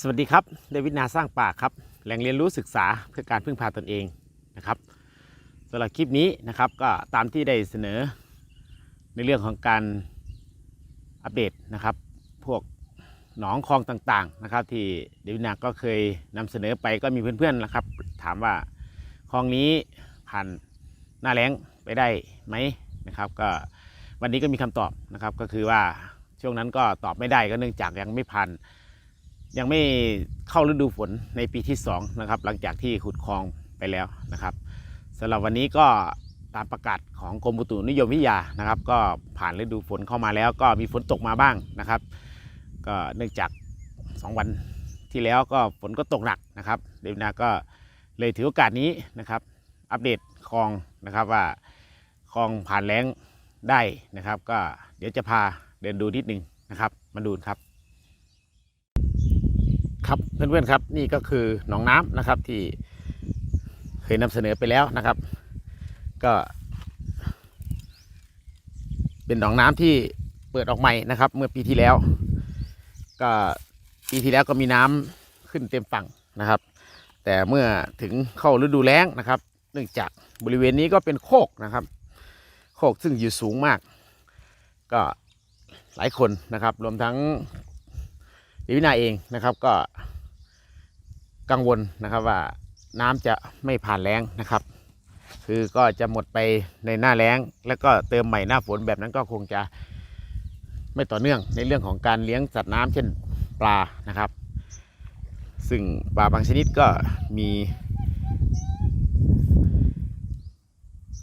สวัสดีครับเดวิดนาสร้างป่าครับ แหล่งเรียนรู้ศึกษาเพื่อการพึ่งพาตนเองนะครับสำหรับคลิปนี้นะครับก็ตามที่ได้เสนอในเรื่องของการอัปเดตนะครับ พวกหนองคลองต่างๆนะครับ ที่เดวิดนาก็เคยนำเสนอไปก็มีเพื่อนๆนะครับ ถามว่าคลองนี้ผ่านหน้าแล้งไปได้ไหมนะครับ ก็วันนี้ก็มีคำตอบนะครับก็คือว่าช่วงนั้นก็ตอบไม่ได้ก็เนื่องจากยังไม่ผ่าน ยังไม่เข้าฤดูฝนในปีที่2นะครับหลังจากที่ขุดคลองไปแล้วนะครับสำหรับวันนี้ก็ตามประกาศของกรมอุตุนิยมวิทยานะครับ ก็ผ่านฤดูฝนเข้ามาแล้ว ก็มีฝนตกมาบ้างนะครับ ก็เนื่องจาก 2 วันที่แล้วก็ฝนก็ตกหนักนะครับ เดวินาก็เลยถือโอกาสนี้นะครับ อัปเดตคลองนะครับว่าคลองผ่านแล้งได้นะครับ ก็เดี๋ยวจะพาเดินดูนิดนึงนะครับ มาดูครับ ครับเพื่อนๆครับนี่ก็คือหนองน้ำนะครับที่เคยนำเสนอไปแล้วนะครับ ก็ เป็นหนองน้ำที่เปิดออกใหม่นะครับ เมื่อปีที่แล้ว ก็ปีที่แล้วก็มีน้ำขึ้นเต็มฝั่งนะครับ แต่เมื่อถึงเข้าฤดูแล้งนะครับ เนื่องจากบริเวณนี้ก็เป็นโคกนะครับ โคกซึ่งอยู่สูงมาก ก็หลายคนนะครับ รวมทั้ง ดิวินาเองนะครับก็กังวลนะครับว่าน้ำจะไม่ผ่านแล้งนะครับ คือก็จะหมดไปในหน้าแล้งแล้วก็เติมใหม่หน้าฝนแบบนั้นก็คงจะไม่ต่อเนื่องในเรื่องของการเลี้ยงสัตว์น้ำเช่นปลานะครับ ซึ่งปลาบางชนิดก็มี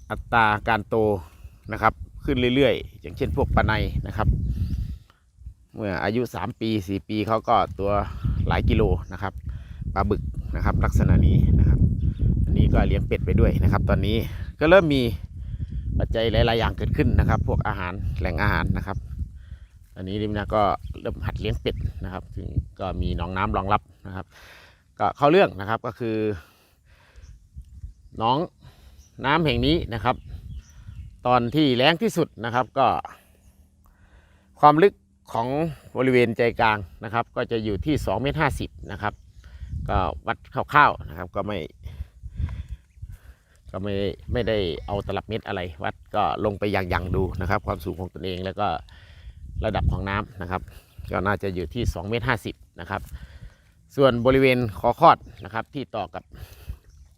อัตราการโตนะครับ ขึ้นเรื่อยๆ อย่างเช่นพวกปลาในนะครับ เมื่ออายุ 3 ปี 4 ปีเขาก็ตัวหลายกิโลนะครับปลาบึกนะครับลักษณะนี้นะครับ อันนี้ก็เลี้ยงเป็ดไปด้วยนะครับ ตอนนี้ก็เริ่มมีปัจจัยหลาย ๆ อย่างเกิดขึ้นนะครับ พวกอาหารแหล่งอาหารนะครับอันนี้ดิมนะก็เริ่มหัดเลี้ยงเป็ดนะครับซึ่งก็มีหนองน้ำรองรับนะครับ ก็เข้าเรื่องนะครับก็คือหน้องน้ำแห่งนี้นะครับ ตอนที่แรงที่สุดนะครับก็ความลึก ของบริเวณใจกลางนะครับ ก็จะอยู่ที่2เมตร50นะครับ ก็วัดคร่าวๆนะครับก็ไม่ ก็ไม่ไม่ได้เอาตลับเมตรอะไร วัดก็ลงไปอย่างๆดูนะครับ ความสูงของตนเองแล้วก็ระดับของน้ำนะครับ ก็น่าจะอยู่ที่2เมตร50นะครับ ส่วนบริเวณคอคอดนะครับที่ต่อกับ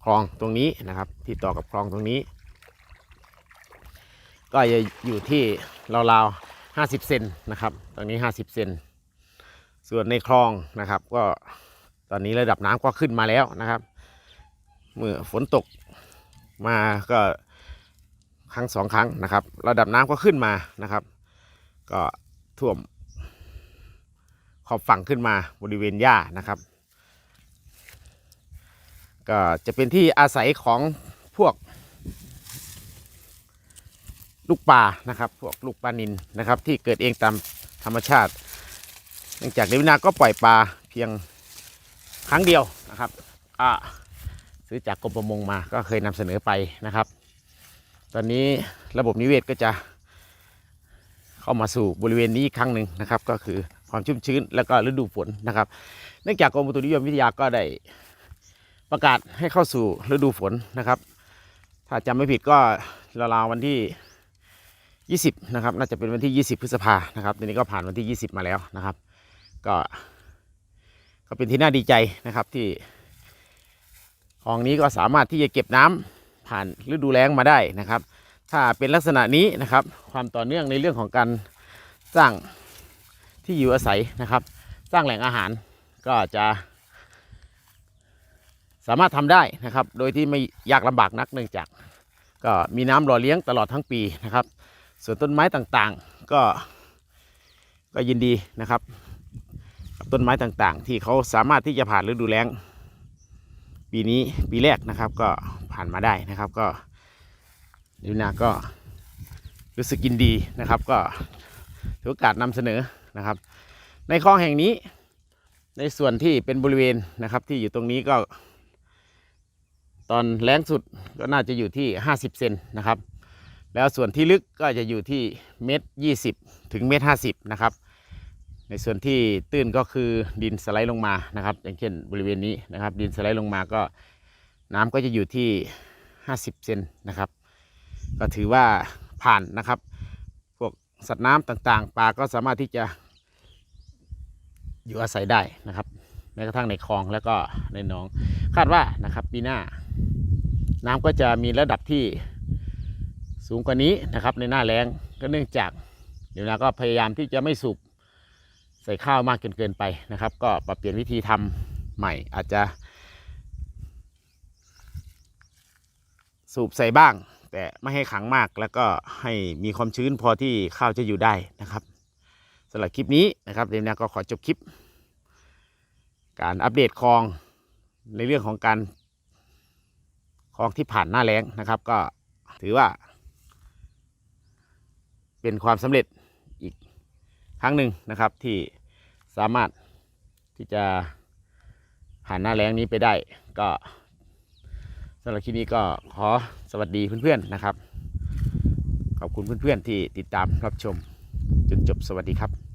คลองตรงนี้นะครับ ที่ต่อกับคลองตรงนี้ ก็จะอยู่ที่ราวๆ 50 เซนนะครับ ตรงนี้ 50 เซน ส่วนในคลองนะครับ ก็ตอนนี้ระดับน้ำก็ขึ้นมาแล้วนะครับ เมื่อฝนตกมาก็ครั้งสองครั้งนะครับ ระดับน้ำก็ขึ้นมานะครับ ก็ท่วมขอบฝั่งขึ้นมาบริเวณหญ้านะครับ ก็จะเป็นที่อาศัยของพวก ลูกปลานะครับ พวกลูกปลานินนะครับ ที่เกิดเองตามธรรมชาติ เนื่องจากเดวินาก็ปล่อยปลาเพียงครั้งเดียวนะครับอ่าซื้อจากกรมประมงมาก็เคยนำเสนอไปนะครับ ตอนนี้ระบบนิเวศก็จะ เข้ามาสู่บริเวณนี้อีกครั้งหนึ่งนะครับ ก็คือความชุ่มชื้นแล้วก็ฤดูฝนนะครับ เนื่องจากกรมอุตุนิยมวิทยาก็ได้ประกาศให้เข้าสู่ฤดูฝนนะครับ ถ้าจำไม่ผิดก็ราวๆวันที่ 20 นะครับ น่าจะเป็นวันที่ 20 พฤษภานะครับทีนี้ก็ผ่านวันที่ 20 มาแล้วนะครับ ก็ก็เป็นที่น่าดีใจนะครับที่คลองนี้ก็สามารถที่จะเก็บน้ำผ่านฤดูแล้งมาได้นะครับ ถ้าเป็นลักษณะนี้นะครับ ความต่อเนื่องในเรื่องของการสร้างที่อยู่อาศัยนะครับ สร้างแหล่งอาหารก็จะสามารถทำได้นะครับ โดยที่ไม่ยากลำบากนักเนื่องจาก ก็มีน้ำหล่อเลี้ยงตลอดทั้งปีนะครับ ส่วนต้นไม้ต่างๆ ก็ก็ยินดีนะครับ กับต้นไม้ต่างๆ ที่เขาสามารถที่จะผ่านฤดูแล้ง ปีนี้ปีแรกนะครับก็ผ่านมาได้นะครับก็ดิวนาก็รู้สึกยินดีนะครับ ก็ถือโอกาสนำเสนอนะครับ ในคลองแห่งนี้ในส่วนที่เป็นบริเวณนะครับที่อยู่ตรงนี้ก็ ตอนแรงสุดก็น่าจะอยู่ที่ 50 เซนนะครับ แล้วส่วนที่ลึกก็จะอยู่ที่เมตรยี่สิบถึงเมตรห้าสิบนะครับ ในส่วนที่ตื้นก็คือดินสไลด์ลงมานะครับ อย่างเช่นบริเวณนี้นะครับ ดินสไลด์ลงมาก็น้ำก็จะอยู่ที่50เซนนะครับ ก็ถือว่าผ่านนะครับ พวกสัตว์น้ำต่างๆ ปลาก็สามารถที่จะอยู่อาศัยได้นะครับแม้กระทั่งในคลองแล้วก็ในหนอง คาดว่านะครับปีหน้าน้ำก็จะมีระดับที่ สูงกว่านี้นะครับในหน้าแล้งก็เนื่องจากเดี๋ยวนาก็พยายามที่จะไม่สูบใส่ข้าวมากจนเกินไปนะครับ ก็ปรับเปลี่ยนวิธีทำใหม่อาจจะ สูบใส่บ้าง แต่ไม่ให้ขังมากแล้วก็ให้มีความชื้นพอที่ข้าวจะอยู่ได้นะครับสำหรับคลิปนี้นะครับเดี๋ยวนาก็ขอจบคลิป การอัปเดตคลองในเรื่องของการคลองที่ผ่านหน้าแล้งนะครับ ก็ถือว่า เป็นความสำเร็จอีกครั้งหนึ่งนะครับที่สามารถที่จะผ่านหน้าแรงนี้ไปได้ ก็สำหรับคลิปนี้ก็ขอสวัสดีเพื่อนๆนะครับ ขอบคุณเพื่อนๆที่ติดตามรับชมจนจบสวัสดีครับ